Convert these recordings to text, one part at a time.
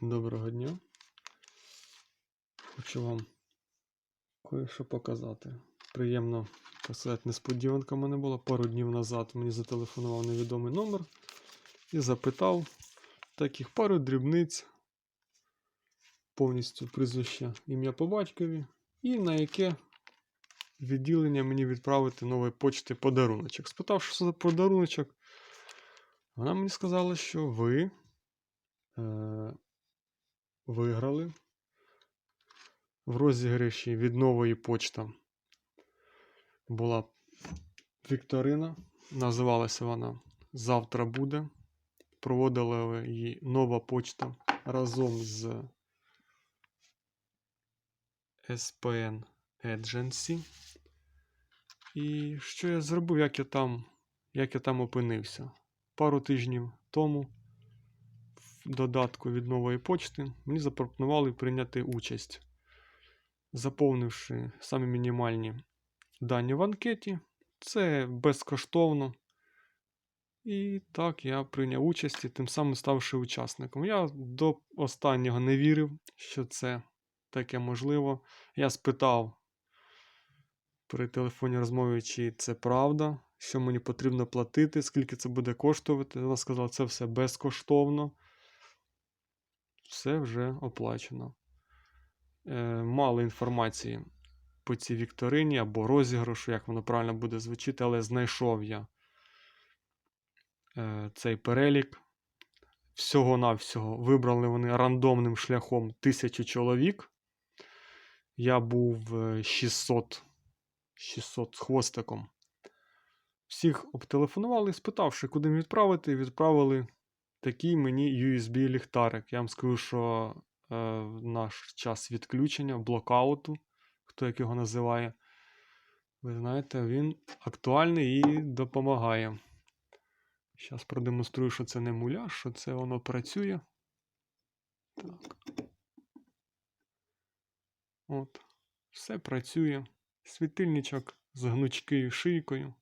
Доброго дня. Хочу вам кое-що показати. Приємно, так сказати, несподіванка в мене була. Пару днів назад мені зателефонував невідомий номер і запитав таких пару дрібниць, повністю прізвище, ім'я по батькові, і на яке відділення мені відправити нової почти подаруночок. Спитав, що за подаруночок, вона мені сказала, що ви. Е- виграли в розіграші від нової почта. Була Вікторина, називалася вона Завтра буде. Проводила її нова почта разом з SPN Agency. І що я зробив, як я там, як я там опинився? Пару тижнів тому додатку від нової почти, мені запропонували прийняти участь, заповнивши самі мінімальні дані в анкеті. Це безкоштовно. І так я прийняв участь і тим самим ставши учасником. Я до останнього не вірив, що це таке можливо. Я спитав при телефонній розмові, чи це правда, що мені потрібно платити, скільки це буде коштувати. Вона сказала, це все безкоштовно все вже оплачено. Е, Мало інформації по цій вікторині або розіграшу, як воно правильно буде звучити, але знайшов я е, цей перелік. Всього-навсього вибрали вони рандомним шляхом тисячу чоловік. Я був е, 600, 600 з хвостиком. Всіх обтелефонували, спитавши, куди відправити, відправили такий мені USB-ліхтарик. Я вам скажу, що е, наш час відключення, блокауту, хто як його називає, ви знаєте, він актуальний і допомагає. Зараз продемонструю, що це не муляж, що це воно працює. Так. От. Все працює. Світильничок з гнучкою шийкою.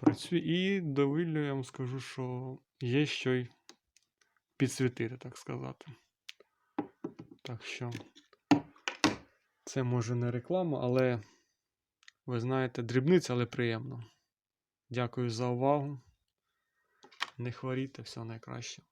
Працює і доволі я вам скажу, що є що й підсвітити, так сказати. Так що це може не реклама, але ви знаєте, дрібниця, але приємно. Дякую за увагу. Не хворійте, все найкраще.